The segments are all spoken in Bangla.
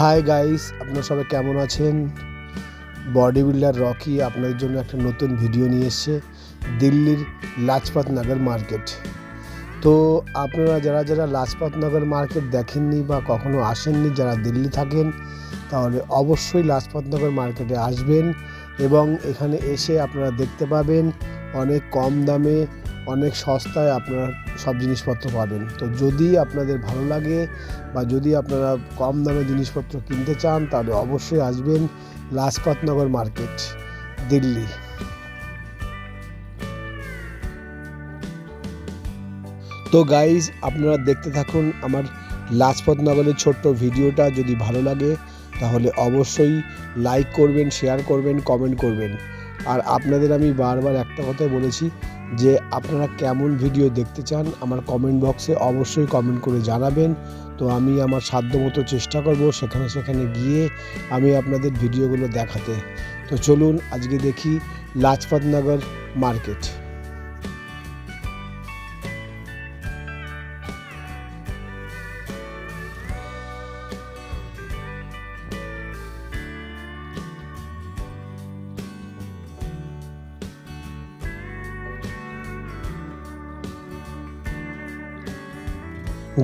হাই গাইস আপনারা সবাই কেমন আছেন? বডি বিল্ডার রকি আপনাদের জন্য একটা নতুন ভিডিও নিয়ে এসছে, দিল্লির লাজপাত নগর মার্কেট তো আপনারা যারা যারা লাজপাত নগর মার্কেট দেখেননি বা কখনো আসেননি, যারা দিল্লি থাকেন, তাহলে অবশ্যই লাজপাত নগর মার্কেটে আসবেন এবং এখানে এসে আপনারা দেখতে পাবেন অনেক কম দামে অনেক সস্তায় আপনারা সব জিনিসপত্র পাবেন। তো যদি আপনাদের ভালো লাগে বা যদি আপনারা কম দামে জিনিসপত্র কিনতে চান, তাহলে অবশ্যই আসবেন লাজপাত নগর মার্কেট, দিল্লি। তো গাইজ আপনারা দেখতে থাকুন আমার লাজপত নগরের ছোট্ট ভিডিওটা। যদি ভালো লাগে, তাহলে অবশ্যই লাইক করবেন শেয়ার করবেন কমেন্ট করবেন। আর আপনাদের আমি বারবার একটা কথাই বলেছি যে আপনারা কেমন ভিডিও দেখতে চান, আমার কমেন্ট বক্সে অবশ্যই কমেন্ট করে জানাবেন। তো আমি আমার সাধ্যমতো চেষ্টা করব সেখানে সেখানে গিয়ে আমি আপনাদের ভিডিওগুলো দেখাতে। তো চলুন আজকে দেখি লাজপাতনগর মার্কেট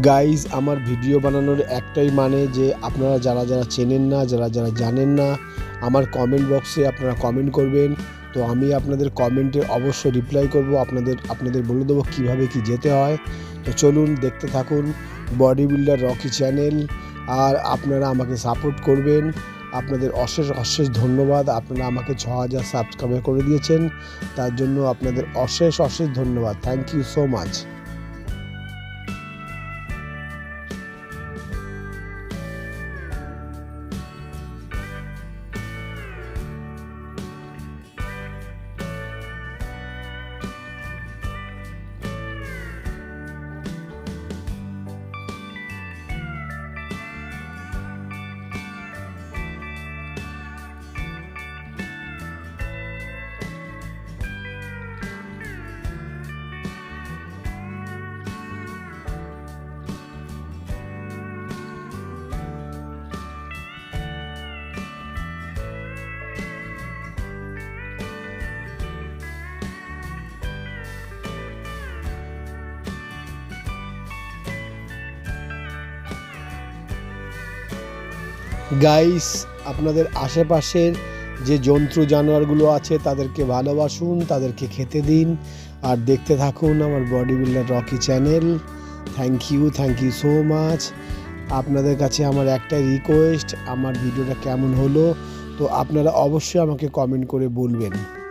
গাইজ আমার ভিডিও বানানোর একটাই মানে যে আপনারা যারা যারা চেনেন না, যারা যারা জানেন না, আমার কমেন্ট বক্সে আপনারা কমেন্ট করবেন। তো আমি আপনাদের কমেন্টে অবশ্যই রিপ্লাই করব। আপনাদের আপনাদের বলে দেবো কীভাবে কি যেতে হয়। তো চলুন দেখতে থাকুন বডি বিল্ডার রকি চ্যানেল আর আপনারা আমাকে সাপোর্ট করবেন। আপনাদের অশেষ অশেষ ধন্যবাদ। আপনারা আমাকে ছ হাজার সাবস্ক্রাইবার করে দিয়েছেন। তার জন্য আপনাদের অশেষ অশেষ ধন্যবাদ। Thank you so much guys আপনাদের আশেপাশের যে জন্তু জানোয়ারগুলো আছে, তাদেরকে ভালোবাসুন, তাদেরকে খেতে দিন। আর দেখতে থাকুন আমার body builder Rocky channel thank you thank you so much আপনাদের কাছে আমার একটা রিকোয়েস্ট আমার ভিডিওটা কেমন হলো, তো আপনারা অবশ্যই আমাকে কমেন্ট করে বলবেন।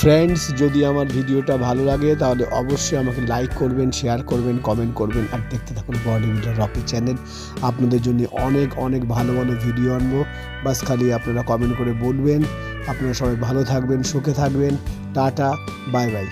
ফ্রেন্ডস যদি আমার ভিডিওটা ভালো লাগে, তাহলে অবশ্যই আমাকে লাইক করবেন শেয়ার করবেন কমেন্ট করবেন, আর দেখতে থাকুন বডি বিল্ডার রকি চ্যানেল আপনাদের জন্য অনেক অনেক ভালো ভালো ভিডিও আনব। বাস খালি আপনারা কমেন্ট করে বলবেন। আপনারা সবাই ভালো থাকবেন, সুখে থাকবেন। Tata bye bye